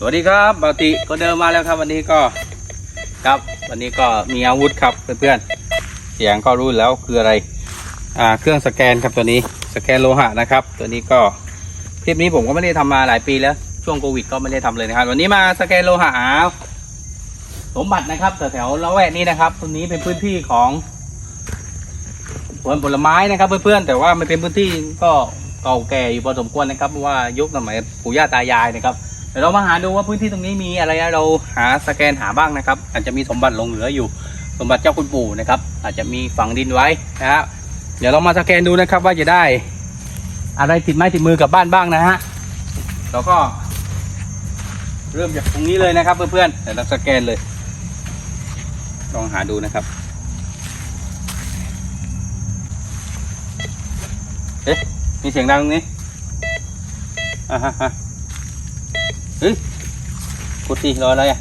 สวัสดีครับปกติก็เดินมาแล้วครับ วันนี้ก็ครับวันนี้ก็มีอาวุธครับเพื่อนๆเสียงก็รู้แล้วคืออะไรอ่าเครื่องสแกนครับตัวนี้สแกนโลหะนะครับ ตัวนี้ก็คลิปนี้ผมก็ไม่ได้ทำมาหลายปีแล้ว ช่วงโควิดก็ไม่ได้ทำเลยนะครับ วันนี้มาสแกนโลหะสมบัตินะครับแถวๆละแวกนี้นะครับตรงนี้เป็นพื้นที่ของสวนผลไม้นะครับเพื่อนๆแต่ว่ามันเป็นพื้นที่ก็เก่าแก่อยู่พอสมควรนะครับเพราะว่ายุคสมัยปู่ย่าตายายนะครับ เดี๋ยวเรามาหาดูว่าพื้นที่ตรงนี้มีอะไรนะเราหาสแกนหาบ้างนะครับ อาจจะมีสมบัติหลงเหลืออยู่ สมบัติเจ้าคุณปู่นะครับ อาจจะมีฝังดินไว้นะครับเดี๋ยวเรามาสแกนดูนะครับว่าจะได้ อะไรติดไม้ติดมือกลับบ้านบ้างนะฮะแล้วก็ เริ่มจากตรงนี้เลยนะครับเพื่อนๆเดี๋ยวเราสแกนเลย ลองหาดูนะครับเอ๊ะมีเสียงดังตรงนี้อ่าฮะฮะ เฮ้ยกดสิรออะไรอะ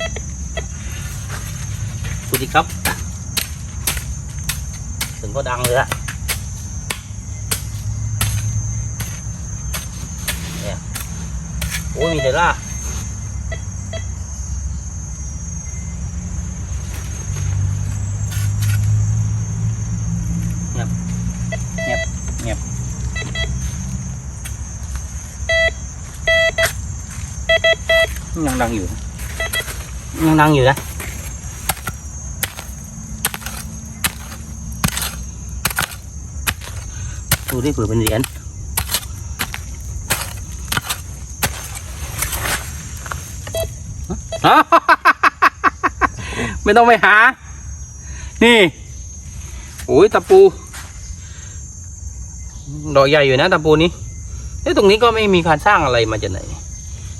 กดสิครับ ถึงก็ดังเลยอะเนี่ยโอ้ยมีแต่ล่าเงียบเงียบเงียบ ยังดังอยู่ ยังดังอยู่นะดูดิเผื่อเป็นเหรียญฮะไม่ต้องไปหา นี่โอ้ยตะปู ดอกใหญ่อยู่นะตะปูนี้เอ้ตรงนี้ก็ไม่มีการสร้างอะไรมาจากไหน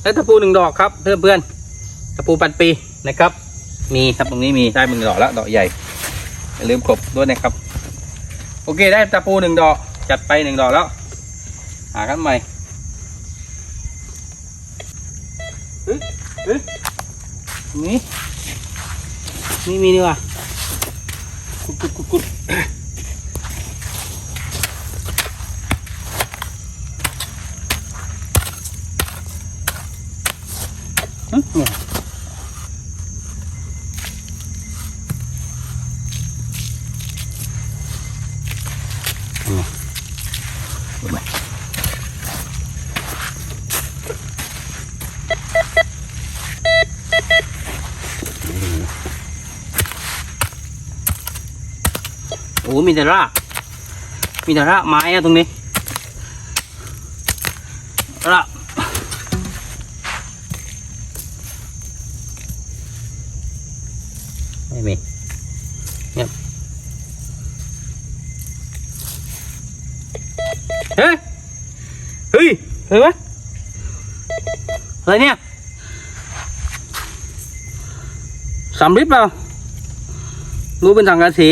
แล้วตะปูหนึ่งดอกครับเพื่อนเพื่อนๆตะปูปันปีนะครับ มีครับตรงนี้มีได้หนึ่งดอกแล้วดอกใหญ่อย่าลืมกบด้วยนะครับ โอเคได้ตะปูหนึ่งดอกจัดไปหนึ่งดอกแล้ว หากันใหม่เฮ้ยเฮ้ยนี้นี่มีนี่ว่ะกุดกุดกุดกุด หึเนี่ยนี่ดูไหมโอ้มีแต่รากมีแต่รากไม้อะตรงนี้ราก เห็นไหมอะไรเนี่ยสำริดเปล่ารู้เป็นสังกะสี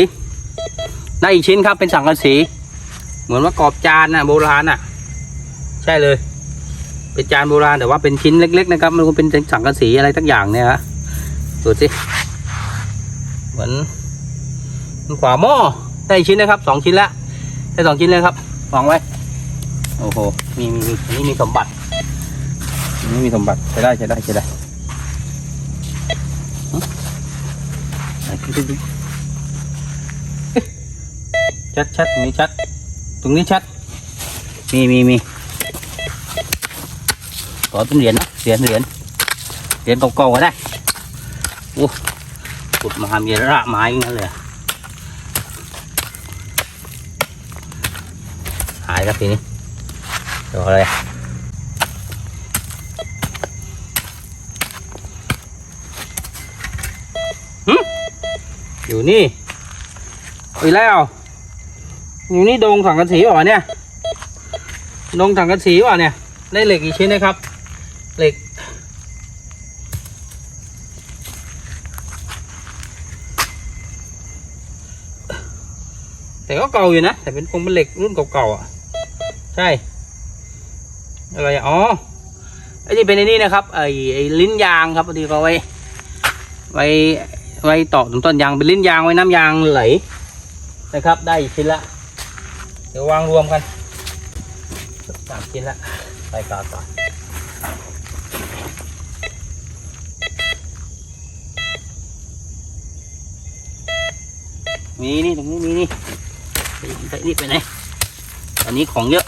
ได้อีกชิ้นครับเป็นสังกะสี เหมือนว่ากรอบจานน่ะโบราณน่ะ ใช่เลย เป็นจานโบราณแต่ว่าเป็นชิ้นเล็ก ๆ นะครับ มันคงเป็นสังกะสีอะไรทักอย่างเนี่ยฮะดูสิเหมือนขวาหม้อได้อีกชิ้นนะครับสองชิ้นแล้วได้สองชิ้นเลยครับวางไว้ โอ้โห มีมีมีอันนี้มีสมบัติอันนี้มีสมบัติใช้ได้ใช้ได้ใช้ได้หึไหนดูดูดูเอ๊ะชัดชัดตรงนี้ชัด ตรงนี้ชัด มีมีมีขอเป็นเหรียญนะเหรียญเหรียญเหรียญเก่าๆก็ได้โอ้ขุดมามีระไม้อย่างนั้นเลยหายครับทีนี้ เดี๋ยอยู่นี่อีกแล้ว อยู่นี่ดงสังกระสีเปล่าวะเนี่ยดงสังกระสีเปล่าเนี่ย ได้เหล็กกี่ชิ้นนะครับ เหล็กแต่ก็เก่าอยู่นะ แต่เป็นคงเป็นเหล็กรุ่นเก่าๆอะ ใช่ อะไรอ๋อไอ้นี่เป็นไอ้นี่นะครับไอ้ไอ้ลิ้นยางครับพอดีเขาไว้ ไว้ไว้ต่อถึงต้นยางเป็นลิ้นยางไว้น้ำยางไหลนะครับ ได้ชิ้นละเดี๋ยววางรวมกันสามชิ้นละไปต่อต่อมีนี่ตรงนี้มีนี่นี่ไปไหนอันนี้ของเยอะ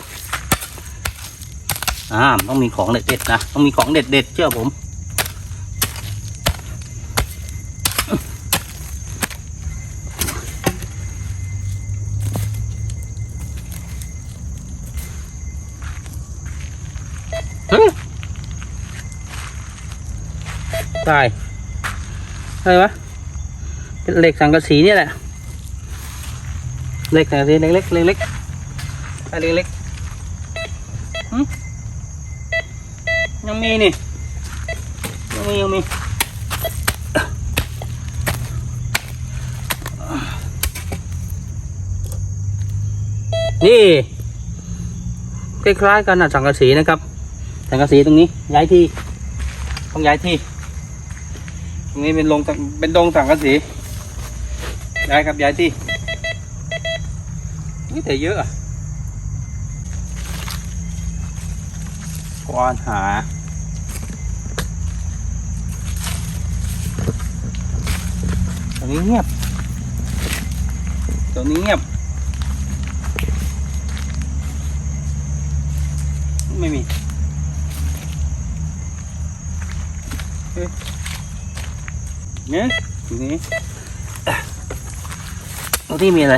อ่าต้องมีของเด็ดๆนะ ต้องมีของเด็ดๆเชื่อผมฮ้ยตายอะไรวะ เป็นเหล็กสังกะสีนี่แหละ เหล็กสังกะสีเล็กๆเล็กๆอันเล็กๆ ยังมีนี่ ยังมี ยังมีนี่คล้ายๆกันนะสังกะสีนะครับ สังกะสีตรงนี้ ย้ายที่ ต้องย้ายที่ ตรงนี้เป็นลงเป็นดงสังกะสี ย้ายครับย้ายที่นี่แต่เยอะอะกวานหา ตรงนี้เงียบ ตัวนี้เงียบ ไม่มีเนี่ยตัวนี้ตัวที่มีอะไร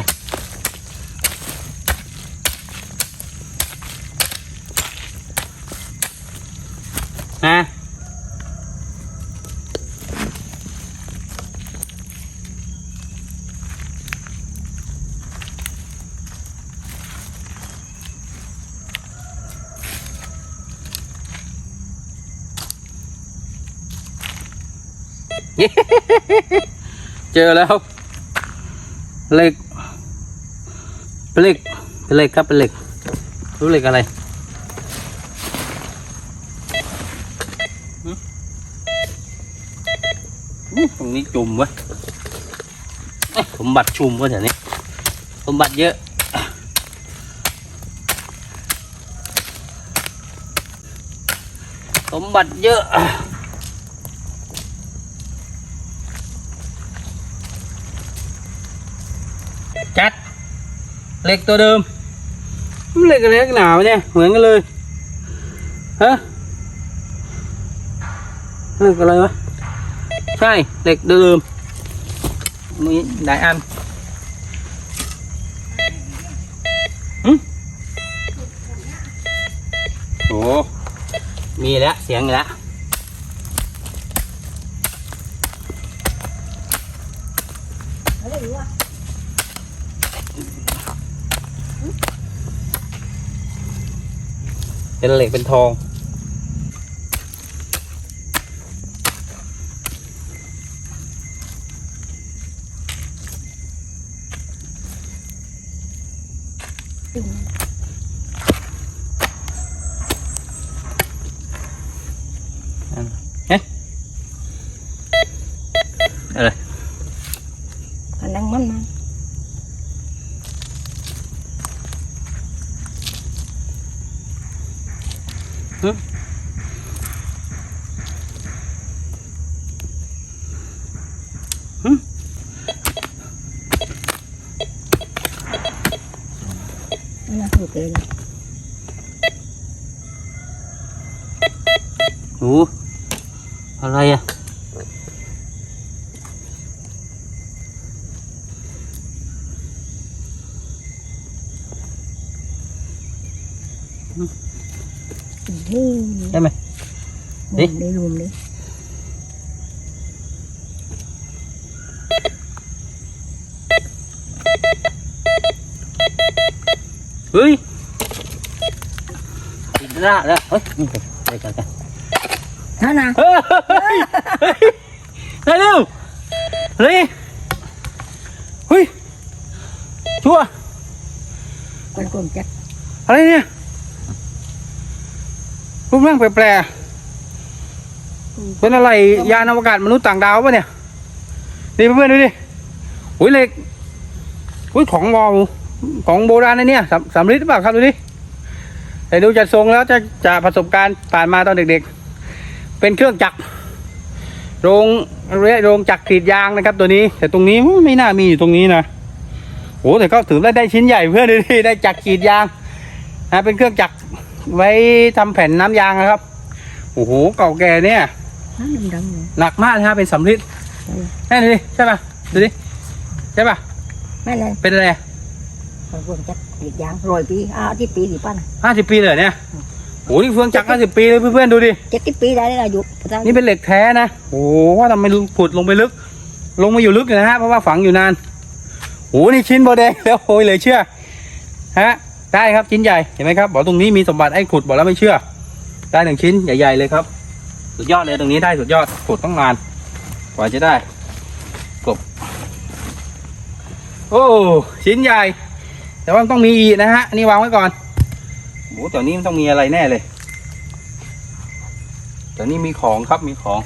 เจอแล้วเหล็กเป็นเหล็กเป็นเหล็กครับเป็นเหล็กรู้เหล็กอะไรตรงนี้จุ่มวะเอ๊ะสมบัติชุมวะแถวนี้สมบัติเยอะสมบัติเยอะ จัดเหล็กตัวเดิมเหล็กอะไรหนาวเนี่ย เหมือนกันเลยฮะเหล็กอะไรวะใช่เหล็กตัวเดิมมีหลายอันหึโอ้มีแล้วเสียงอีกแล้ว เป็นเหล็กเป็นทองเอ๊ะอะไร อันนั้นมันมา อั นนั้นถูกเลยนะโอ้อะไรอะนี่ได้ไหมรวมเลยรวมเลย เฮ้ยติดละแล้วเฮ้ยนี่ไปกันกันนั่นนะเฮ้ยเฮ้ยเฮ้ยเร็วเฮ้ยเฮ้ยชัวร์คนกลมจัดอะไรเนี่ยรูปร่างแปลกๆเป็นอะไรยานอวกาศมนุษย์ต่างดาวปะเนี่ยนี่เพื่อนๆดูดิอุ้ยเหล็กอุ้ยของวอล ของโบราณนะเนี่ยสำสำริดหรือเปล่าครับดูดิแต่ดูจากทรงแล้วจะจะประสบการณ์ผ่านมาตอนเด็กๆ เป็นเครื่องจักรโรงเรียกโรงจักรกรีดยางนะครับ ตัวนี้ แต่ตรงนี้ไม่น่ามีอยู่ตรงนี้นะโอ้แต่ก็ถือว่าได้ชิ้นใหญ่เพื่อนดูดิได้จักรกรีดยางนะเป็นเครื่องจักรไว้ทำแผ่นน้ำยางนะครับโอ้โหเก่าแก่เนี่ยน้ำดำๆเลยหนักมากนะฮะเป็นสำริดแน่ดูดิใช่ป่ะดูดิใช่ป่ะไม่เลยเป็นอะไร บางคนจักติดยางร้อยปีอ้าวที่ปีกี่ปั้นห้าสิบปีเลยเหรอเนี่ยโอ้นี่เฟืองจักรห้าสิบปีเลยเพื่อนๆดูดิ เจ็ดสิบปีได้เลยอายุนี่เป็นเหล็กแท้นะ โอ้โหว่าทำไมขุดลงไปลึก ลงมาอยู่ลึกเลยนะฮะ เพราะว่าฝังอยู่นาน โอ้นี่ชิ้นโบแดงแล้วโอ้ยเหลยเชื่อ ฮะ ได้ครับชิ้นใหญ่ เห็นไหมครับ บอกตรงนี้มีสมบัติไอ้ขุดบอกแล้วไม่เชื่อ ได้หนึ่งชิ้นใหญ่ๆเลยครับ สุดยอดเลยตรงนี้ได้สุดยอด ขุดต้องนาน กว่าจะได้กบโอ้ ชิ้นใหญ่ แต่ว่ามันต้องมีอีกนะฮะอันนี่วางไว้ก่อนโอ้แต่นี้มันต้องมีอะไรแน่เลยแต่นี่มีของครับมีของ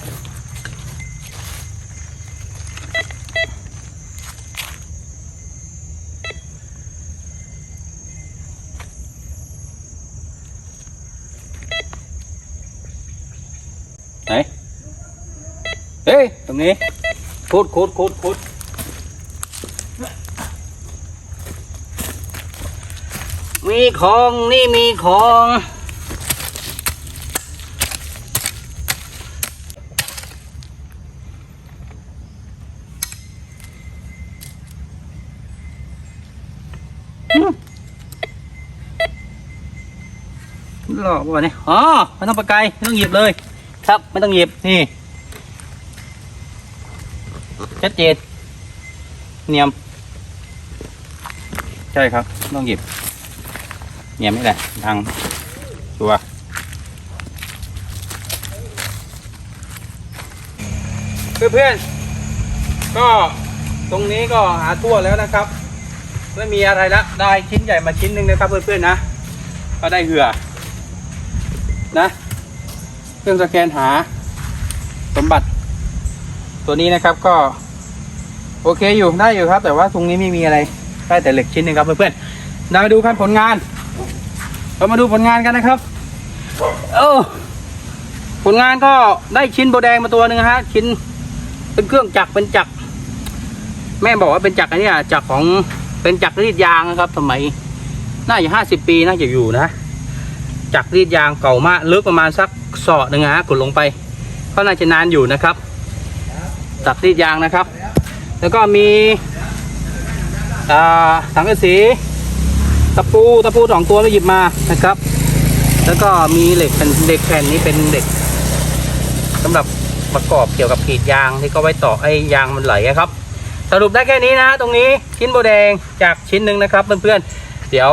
ไหน เฮ้ย ตรงนี้ขุดขุดขุดขุด มีของนี่มีของหลอกวะเนี่ยอ๋อไม่ต้องปากไกลไม่ต้องหยิบเลย ครับไม่ต้องหยิบนี่ชัดเจนเนียม ใช่ครับ ต้องหยิบ เนียมนี่แหละทางชัวเพื่อนๆก็ตรงนี้ก็หาทั่วแล้วนะครับไม่มีอะไรละได้ชิ้นใหญ่มาชิ้นหนึ่งนะครับเพื่อนๆนะ ก็ได้เหือนะเครื่องสแกนหาสมบัติ ตัวนี้นะครับก็ โอเคอยู่ได้อยู่ครับ แต่ว่าตรงนี้ไม่มีอะไรได้แต่เหล็กชิ้นหนึ่งครับเพื่อนๆเรามาดูกันผลงาน เรามาดูผลงานกันนะครับเออผลงานก็ได้ชิ้นโบแดงมาตัวหนึ่งฮะ ชิ้นเป็นเครื่องจักรเป็นจักร แม่บอกว่าเป็นจักรอันนี้จักรของเป็นจักรรีดยางนะครับสมัยน่าจะห้าสิบปีน่าจะอยู่นะจักรรีดยางเก่ามากลึกประมาณสักศอกหนึ่งนะฮะกดลงไปก็น่าจะนานอยู่นะครับจักรรีดยางนะครับ แล้วก็มีสังกะสี ตะปูตะปูสองตัวไปหยิบมานะครับ แล้วก็มีเหล็กเป็นเหล็กแผ่นนี้เป็นเหล็กสำหรับประกอบเกี่ยวกับกรีดยางที่ก็ไว้ต่อให้ยางมันไหลอะครับ สรุปได้แค่นี้นะ ตรงนี้ชิ้นโบแดงจากชิ้นหนึ่งนะครับเพื่อนๆเดี๋ยว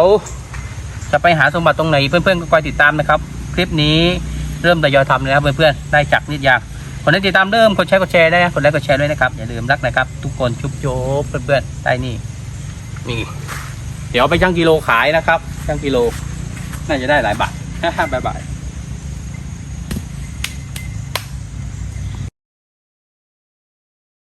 จะไปหาสมบัติตรงไหนเพื่อนๆก็คอยติดตามนะครับ คลิปนี้เริ่มทยอยทำเลยครับเพื่อนๆได้จากนิดยางคนที่ติดตามเริ่มกดแชร์กดแชร์ได้นะกดไลค์กดแชร์ด้วยนะครับอย่าลืมรักนะครับ ทุกคนชุบโจ๊บเพื่อนๆได้นี่นี่ เดี๋ยวไปชั่งกิโลขายนะครับชั่งกิโล น่าจะได้หลายบาทบ๊ายบาย